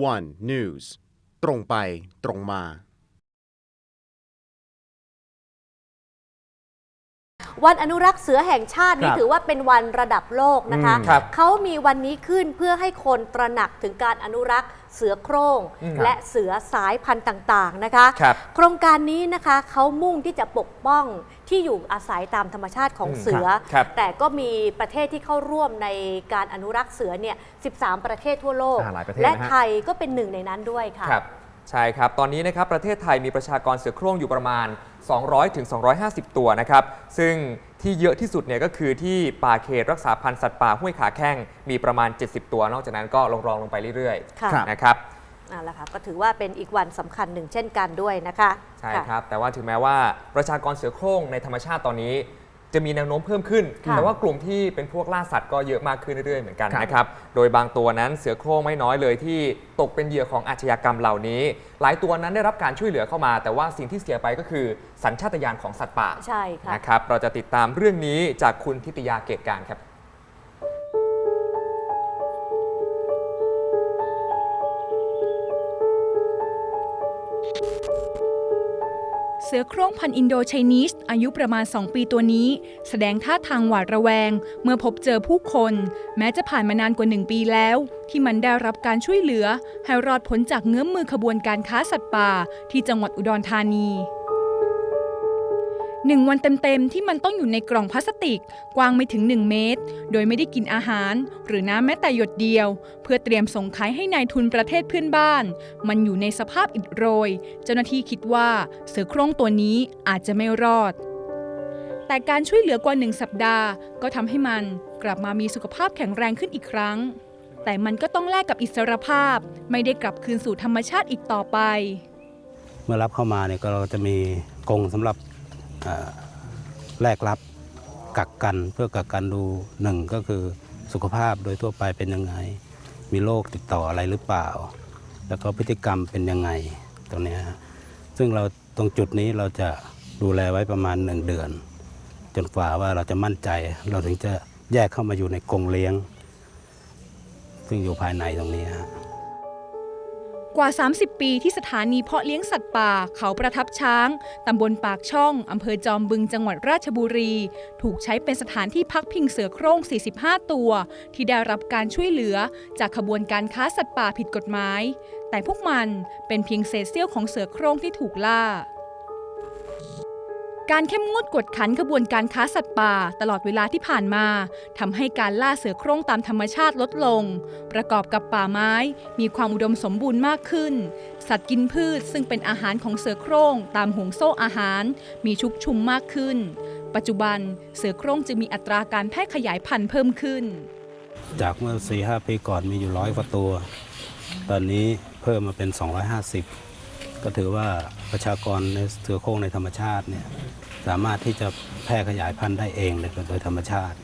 One News ตรงไปตรงมา วันอนุรักษ์เสือแห่งชาตินี่ครับถือว่าเป็นวันระดับโลกนะคะ อืมครับเขามีวันนี้ขึ้นเพื่อให้คนตระหนักถึงการอนุรักษ์เสือโคร่งอืมและเสือสายพันธุ์ต่างๆนะคะ ครับ โครงการนี้นะคะเขามุ่งที่จะปกป้องที่อยู่อาศัยตามธรรมชาติของอืมเสือครับแต่ก็มีประเทศที่เข้าร่วมในการอนุรักษ์เสือเนี่ย 13 ประเทศทั่วโลก อ่าหลายประเทศและนะฮะ ไทยก็เป็นหนึ่งในนั้นด้วยค่ะ ครับ ใช่ครับ ตอนนี้นะครับประเทศไทยมีประชากรเสือโคร่งอยู่ประมาณ 200ถึง250ตัวนะครับ ซึ่งที่เยอะที่สุดเนี่ยก็คือที่ป่าเขตรักษาพันธุ์สัตว์ป่าห้วยขาแข้งมีประมาณ 70 ตัวนอกจากนั้นก็ลงรองลงไปเรื่อยค่ะ ๆนะครับ อ่าแล้วค่ะก็ถือว่าเป็นอีกวันสำคัญหนึ่งเช่นกันด้วยนะคะใช่ค่ะ ครับ แต่ว่าถึงแม้ว่าประชากรเสือโคร่งในธรรมชาติตอนนี้ จะมีแนวโน้มเพิ่มขึ้น ค่ะแต่ว่ากลุ่มที่เป็นพวกล่าสัตว์ก็เยอะมากขึ้นเรื่อยๆเหมือนกันครับ นะครับ โดยบางตัวนั้นเสือโคร่งไม่น้อยเลยที่ตกเป็นเหยื่อของอาชญากรรมเหล่านี้ หลายตัวนั้นได้รับการช่วยเหลือเข้ามา แต่ว่าสิ่งที่เสียไปก็คือสัญชาตญาณของสัตว์ป่าใช่ค่ะ นะครับ เราจะติดตามเรื่องนี้จากคุณทิตยาเกตการครับ สือโคร่งพันอินโดไชนีสอายุประมาณ 2 ปีตัวนี้ แสดงท่าทางหวาดระแวง เมื่อพบเจอผู้คน แม้จะผ่านมานานกว่า 1 ปีแล้ว ที่มันได้รับการช่วยเหลือ ให้รอดพ้นจากเงื้อมมือขบวนการค้าสัตว์ป่า ที่จังหวัดอุดรธานี หนึ่งวันเต็มๆที่มันต้องอยู่ในกล่องพลาสติก กว้างไม่ถึง 1 เมตร โดยไม่ได้กินอาหาร หรือน้ำแม้แต่หยดเดียว เพื่อเตรียมส่งขายให้นายทุนประเทศเพื่อนบ้าน มันอยู่ในสภาพอิดโรย เจ้าหน้าที่คิดว่าเสือโคร่งตัวนี้อาจจะไม่รอด แต่การช่วยเหลือกว่าหนึ่งสัปดาห์ ก็ทำให้มันกลับมามีสุขภาพแข็งแรงขึ้นอีกครั้ง แต่มันก็ต้องแลกกับอิสรภาพ ไม่ได้กลับคืนสู่ธรรมชาติอีกต่อไป เมื่อรับเข้ามาเนี่ยก็เราจะมีกรงสำหรับ แลกรับกักกันเพื่อกักกันดูหนึ่งก็คือสุขภาพโดยทั่วไปเป็นยังไง มีโรคติดต่ออะไรหรือเปล่า แล้วก็พฤติกรรมเป็นยังไงตรงนี้ซึ่งเราตรงจุดนี้เราจะดูแลไว้ประมาณหนึ่งเดือน จนกว่าว่าเราจะมั่นใจ เราถึงจะแยกเข้ามาอยู่ในกรงเลี้ยง ซึ่งอยู่ภายในตรงนี้ฮะ ว่า 30 ปีที่สถานีเพาะเลี้ยงสัตว์ป่าเขาประทับช้าง ตำบลปากช่อง อำเภอจอมบึงจังหวัดราชบุรี ถูกใช้เป็นสถานที่พักพิงเสือโคร่ง 45 ตัว ที่ได้รับการช่วยเหลือจากขบวนการค้าสัตว์ป่าผิดกฎหมาย แต่พวกมันเป็นเพียงเศษเสี้ยวของเสือโคร่งที่ถูกล่า การเข้มงวดกวดขันขบวนการค้าสัตว์ป่าตลอดเวลาที่ผ่านมาทำให้การล่าเสือโคร่งตามธรรมชาติลดลง ประกอบกับป่าไม้ มีความอุดมสมบูรณ์มากขึ้น สัตว์กินพืชซึ่งเป็นอาหารของเสือโคร่งตามห่วงโซ่อาหาร มีชุกชุมมากขึ้น ปัจจุบันเสือโคร่งจึงมีอัตราการแพร่ขยายพันธุ์เพิ่มขึ้น จากเมื่อ4ีหปีก่อนมีอยู่ร้อยกว่าตัว ตอนนี้เพิ่มมาเป็น 250 ก็ถือว่าประชากรในเสือโคร่งในธรรมชาติเนี่ยสามารถที่จะแพร่ขยายพันธุ์ได้เองเลยโดยธรรมชาติ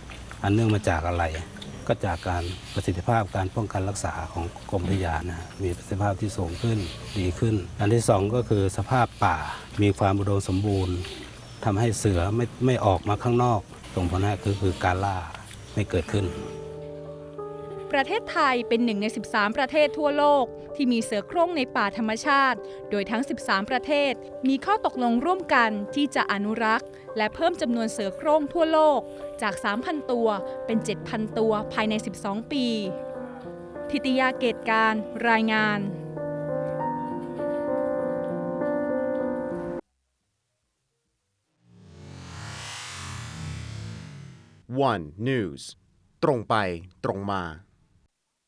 อันเนื่องมาจากอะไร ก็จากการประสิทธิภาพการป้องกันรักษาของกรมอุทยานนะมีประสิทธิภาพที่สูงขึ้นดีขึ้น อันที่สองก็คือสภาพป่ามีความอุดมสมบูรณ์ทำให้เสือไม่ไม่ออกมาข้างนอกส่งผลให้คือคือการล่าไม่เกิดขึ้น ประเทศไทยเป็นหนึ่งใน 13 ประเทศทั่วโลก ที่มีเสือโคร่งในป่าธรรมชาติ โดยทั้ง 13 ประเทศ มีข้อตกลงร่วมกันที่จะอนุรักษ์ และเพิ่มจำนวนเสือโคร่งทั่วโลก จาก 3,000 ตัวเป็น 7,000 ตัวภายใน 12 ปี ทิติยาเกตการรายงาน One News ตรงไปตรงมา